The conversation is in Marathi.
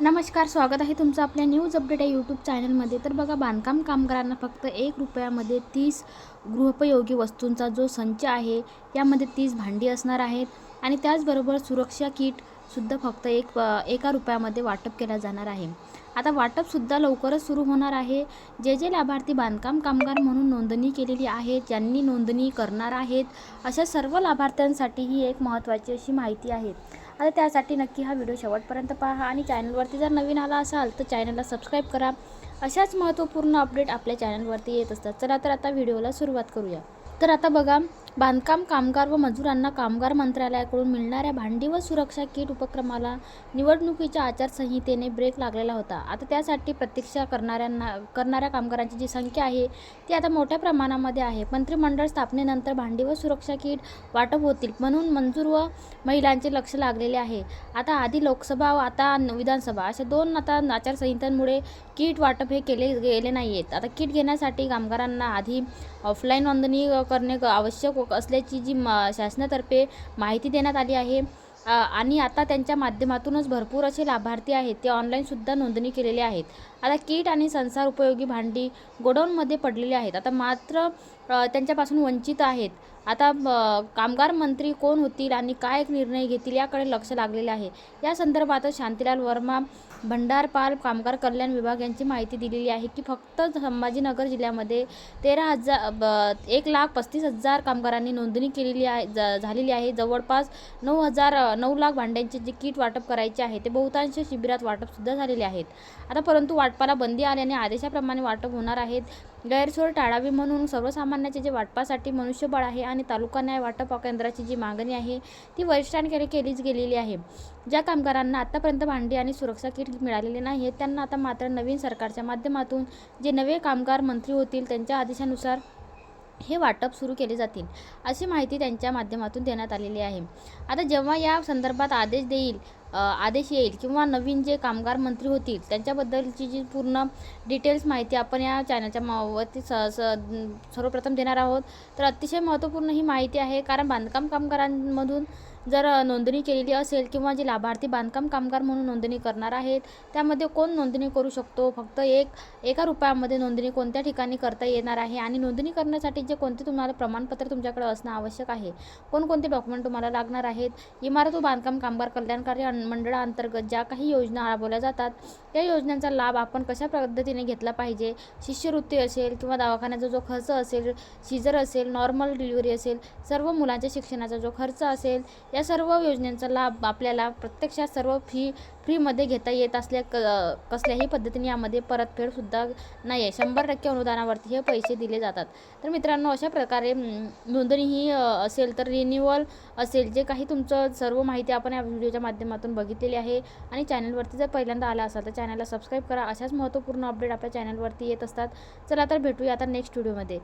नमस्कार स्वागत आहे तुमचं आपल्या न्यूज अपडेट या यूट्यूब चॅनलमध्ये. तर बघा बांधकाम कामगारांना फक्त एक रुपयामध्ये तीस गृहोपयोगी वस्तूंचा जो संच आहे यामध्ये तीस भांडी असणार आहेत आणि त्याचबरोबर सुरक्षा किटसुद्धा फक्त एक एका रुपयामध्ये वाटप केला जाणार आहे. आता वाटपसुद्धा लवकरच सुरू होणार आहे. जे जे लाभार्थी बांधकाम कामगार म्हणून नोंदणी केलेली आहे ज्यांनी नोंदणी करणार आहेत अशा सर्व लाभार्थ्यांसाठी ही एक महत्त्वाची अशी माहिती आहे. आता त्यासाठी नक्की हा व्हिडिओ शेवटपर्यंत पहा आणि चॅनलवरती जर नवीन आला असाल तर चॅनलला सबस्क्राईब करा. अशाच महत्त्वपूर्ण अपडेट आपल्या चॅनलवरती येत असतात. चला तर आता व्हिडिओला सुरुवात करूया. तर आता बघा बांधकाम कामगार व मजुरांना कामगार मंत्रालयाकडून मिळणाऱ्या भांडी व सुरक्षा किट उपक्रमाला निवडणुकीच्या आचारसंहितेने ब्रेक लागलेला होता. आता त्यासाठी प्रतीक्षा करणाऱ्यांना करणाऱ्या कामगारांची जी संख्या आहे ती आता मोठ्या प्रमाणामध्ये आहे. मंत्रिमंडळ स्थापनेनंतर भांडी व सुरक्षा किट वाटप होतील म्हणून मंजूर व महिलांचे लक्ष लागलेले आहे. आता आधी लोकसभा व आता विधानसभा अशा दोन आता आचारसंहितांमुळे किट वाटप हे केले गेले नाही आहेत आता किट घेण्यासाठी कामगारांना आधी ऑफलाईन नोंदणी करणे आवश्यक असल्याची जी मा शासनातर्फे माहिती देण्यात आली आहे. आणि आता त्यांच्या माध्यमातूनच भरपूर असे लाभार्थी आहेत. ते ऑनलाईनसुद्धा नोंदणी केलेले आहेत. आता किट आणि संसार उपयोगी भांडी गोडाऊनमध्ये पडलेली आहेत. आता मात्र त्यांच्यापासून वंचित आहेत. आता कामगार मंत्री कोण होतील आणि काय निर्णय घेतील याकडे लक्ष लागलेले आहे. या संदर्भातच शांतीलाल वर्मा भंडारपाल कामगार कल्याण विभाग यांची माहिती दिलेली आहे की फक्त संभाजीनगर जिल्ह्यामध्ये तेरा हजार एक लाख पस्तीस हजार कामगारांनी नोंदणी केलेली आहे झालेली आहे. जवळपास नऊ हजार नऊ लाख भांड्यांचे जे किट वाटप करायचे आहे ते बहुतांश शिबिरात वाटपसुद्धा झालेले आहेत. आता परंतु वाटपाला बंदी आल्याने आदेशाप्रमाणे वाटप होणार आहेत. गैरसोय टाळावी म्हणून सर्वसामान्य सर्वसामान्याचे जे वाटपासाठी मनुष्यबळ आहे आणि तालुका न्याय वाटप केंद्राची जी मागणी आहे ती वरिष्ठांकडे केलीच गेलेली आहे. ज्या कामगारांना आतापर्यंत भांडी आणि सुरक्षा किट मिळालेले नाही त्यांना आता मात्र नवीन सरकारच्या माध्यमातून जे नवे कामगार मंत्री होतील त्यांच्या आदेशानुसार हे वाटप सुरू केले जातील अशी माहिती त्यांच्या माध्यमातून देण्यात आलेली आहे. आता जेव्हा या संदर्भात आदेश देईल आदेश येईल किंवा नवीन जे कामगार मंत्री होतील त्यांच्याबद्दलची जी पूर्ण डिटेल्स माहिती आपण या चॅनलच्या मावती स स सर्वप्रथम देणार आहोत. तर अतिशय महत्त्वपूर्ण ही माहिती आहे कारण बांधकाम कामगारांमधून जर नोंदणी केलेली असेल किंवा जे लाभार्थी बांधकाम कामगार म्हणून नोंदणी करणार आहेत त्यामध्ये कोण नोंदणी करू शकतो? फक्त एक एका रुपयामध्ये नोंदणी कोणत्या ठिकाणी करता येणार आहे? आणि नोंदणी करण्यासाठी जे कोणते तुम्हाला प्रमाणपत्र तुमच्याकडे असणं आवश्यक आहे? कोणकोणते डॉक्युमेंट तुम्हाला लागणार आहेत? इमारत व बांधकाम कामगार कल्याणकारी मंडळाअंतर्गत ज्या काही योजना राबवल्या जातात त्या योजनांचा लाभ आपण कशा पद्धतीने घेतला पाहिजे? शिष्यवृत्ती असेल किंवा दवाखान्याचा जो खर्च असेल शिजर असेल नॉर्मल डिलिव्हरी असेल सर्व मुलांच्या शिक्षणाचा जो खर्च असेल या सर्व योजनांचा लाभ आपल्याला प्रत्यक्षात सर्व फी फ्रीमध्ये घेता येत असल्या क कसल्याही पद्धतीने यामध्ये परतफेडसुद्धा नाही आहे शंभर टक्के अनुदानावरती हे पैसे दिले जातात. तर मित्रांनो अशा प्रकारे नोंदणी ही असेल तर रिन्युअल असेल जे काही तुमचं सर्व माहिती आपण या व्हिडिओच्या माध्यमातून बघितलेली आहे आणि चॅनलवरती जर पहिल्यांदा आला असाल तर चॅनलला सबस्क्राईब करा. अशाच महत्त्वपूर्ण अपडेट आपल्या चॅनलवरती येत असतात. चला तर भेटूया आता नेक्स्ट व्हिडिओमध्ये